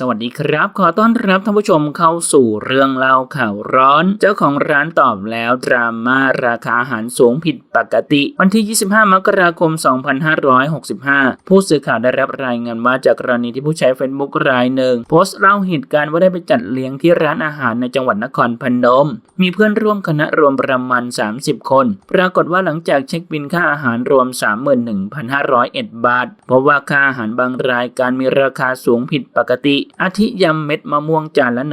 สวัสดีครับ ขอต้อนรับท่านผู้ชมเข้าสู่เรื่องเล่าข่าวร้อน เจ้าของร้านตอบแล้วดราม่าราคาอาหารสูงผิดปกติ วันที่ 25 มกราคม 2565 ผู้สื่อข่าวได้รับรายงานว่าจากกรณีที่ผู้ใช้ Facebook รายหนึ่ง โพสต์เล่าเหตุการณ์ว่าได้ไปจัดเลี้ยงที่ร้านอาหารในจังหวัดนครพนม มีเพื่อนร่วมคณะรวมประมาณ 30 คน ปรากฏว่าหลังจากเช็คบินค่าอาหารรวม 31,501 บาทพบว่าค่าอาหารบางรายการมีราคาสูงผิดปกติอาทิยำเม็ดมะม่วงจานละ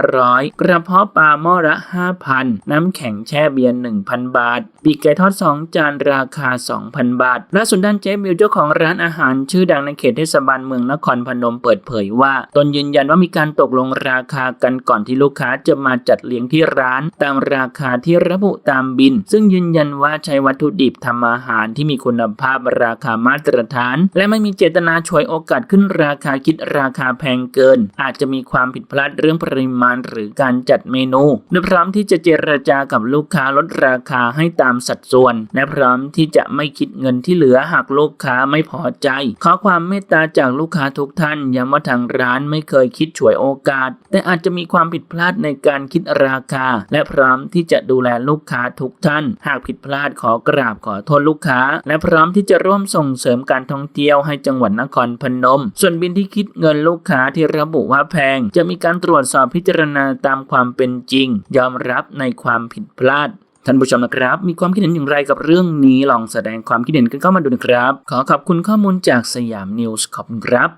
1,500 กระเพาะปลาหม้อละ 5,000 น้ำแข็งแช่เบียร์1,000 บาท ปีกไก่ทอด 2 จานราคา 2,000 บาทล่าสุดด้านเจ๊มิวเจ้าของร้านอาหารชื่อดังในเขตเทศบาลเมืองนครพนมเปิดเผยว่า ตนยืนยันว่ามีการตกลงราคากันก่อนที่ลูกค้าจะมาจัดเลี้ยงที่ร้าน ตามราคาที่ระบุตามบิน ซึ่งยืนยันว่าใช้วัตถุดิบทำอาหารที่มีคุณภาพราคามาตรฐาน และไม่มีเจตนาฉวยโอกาสขึ้นราคาคิดราคาแพงเกิน อาจจะมีความผิดพลาดเรื่องปริมาณหรือการจัดเมนูและพร้อมที่จะเจรจากับลูกค้าลดราคาให้ตามสัดส่วน และพร้อมที่จะไม่คิดเงินที่เหลือหากลูกค้าไม่พอใจ ขอความเมตตาจากลูกค้าทุกท่านย้ำว่าทางร้านไม่เคยคิดฉวยโอกาส แต่อาจจะมีความผิดพลาดในการคิดราคา และพร้อมที่จะดูแลลูกค้าทุกท่าน หากผิดพลาดขอกราบขอโทษลูกค้า และพร้อมที่จะร่วมส่งเสริมการท่องเที่ยวให้จังหวัดนครพนม ส่วนบินที่คิดเงินลูกค้าที่ระบุว่าแพง จะมีการตรวจสอบพิจารณาตามความเป็นจริง ยอมรับในความผิดพลาดท่านผู้ชมนะครับ มีความคิดเห็นอย่างไรกับเรื่องนี้ลองแสดงความคิดเห็นกันเข้ามาดูนะครับ ขอขอบคุณข้อมูลจากสยามนิวส์ขอบคุณครับ